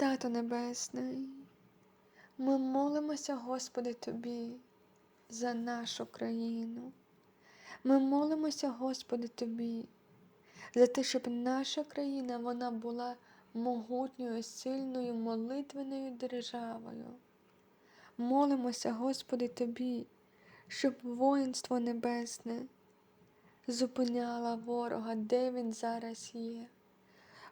Тато Небесний, ми молимося, Господи, Тобі за нашу країну. Ми молимося, Господи, Тобі, за те, щоб наша країна вона була могутньою, сильною, молитвеною державою. Молимося, Господи, Тобі, щоб воїнство небесне зупиняло ворога, де він зараз є.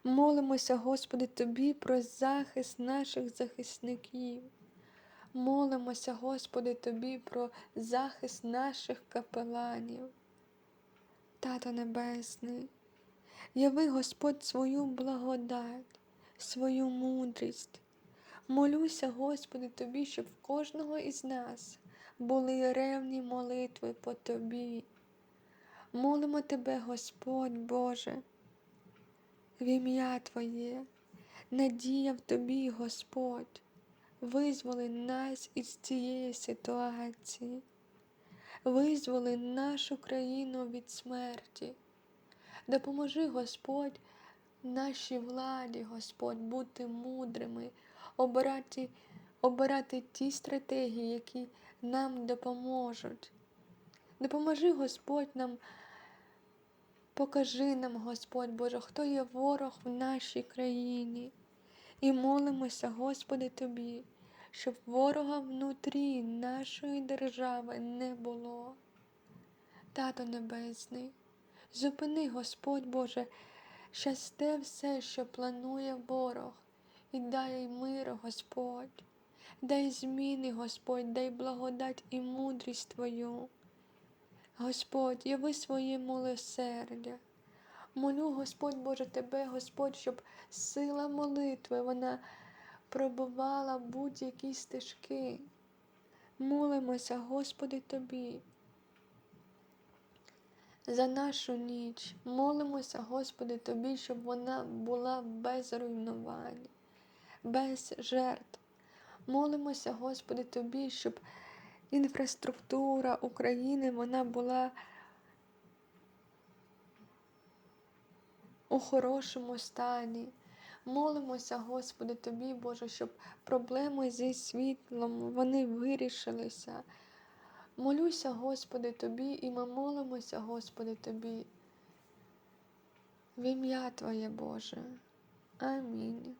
Молимося, Господи, Тобі про захист наших захисників. Молимося, Господи, Тобі про захист наших капеланів. Тато Небесний, яви Господь свою благодать, свою мудрість. Молюся, Господи, Тобі, щоб в кожного із нас були ревні молитви по Тобі. Молимо Тебе, Господь Боже, в ім'я Твоє, надія в Тобі, Господь, визволи нас із цієї ситуації, визволи нашу країну від смерті. Допоможи, Господь, нашій владі, Господь, бути мудрими, обирати, обирати ті стратегії, які нам допоможуть. Допоможи, Господь, нам, покажи нам, Господь Боже, хто є ворог в нашій країні. І молимося, Господи, Тобі, щоб ворога внутрі нашої держави не було. Тато Небесний, зупини, Господь Боже, щасте все, що планує ворог, і дай мир, Господь, дай зміни, Господь, дай благодать і мудрість Твою. Господь, яви своє милосердя. Молю, Господь Боже, Тебе, Господь, щоб сила молитви вона пробивала будь-які стежки. Молимося, Господи, Тобі. За нашу ніч молимося, Господи, Тобі, щоб вона була без руйнувань, без жертв. Молимося, Господи, Тобі, щоб інфраструктура України вона була у хорошому стані. Молимося, Господи, Тобі, Боже, щоб проблеми зі світлом вони вирішилися. Молюся, Господи, Тобі, і ми молимося, Господи, Тобі. В ім'я Твоє Боже. Амінь.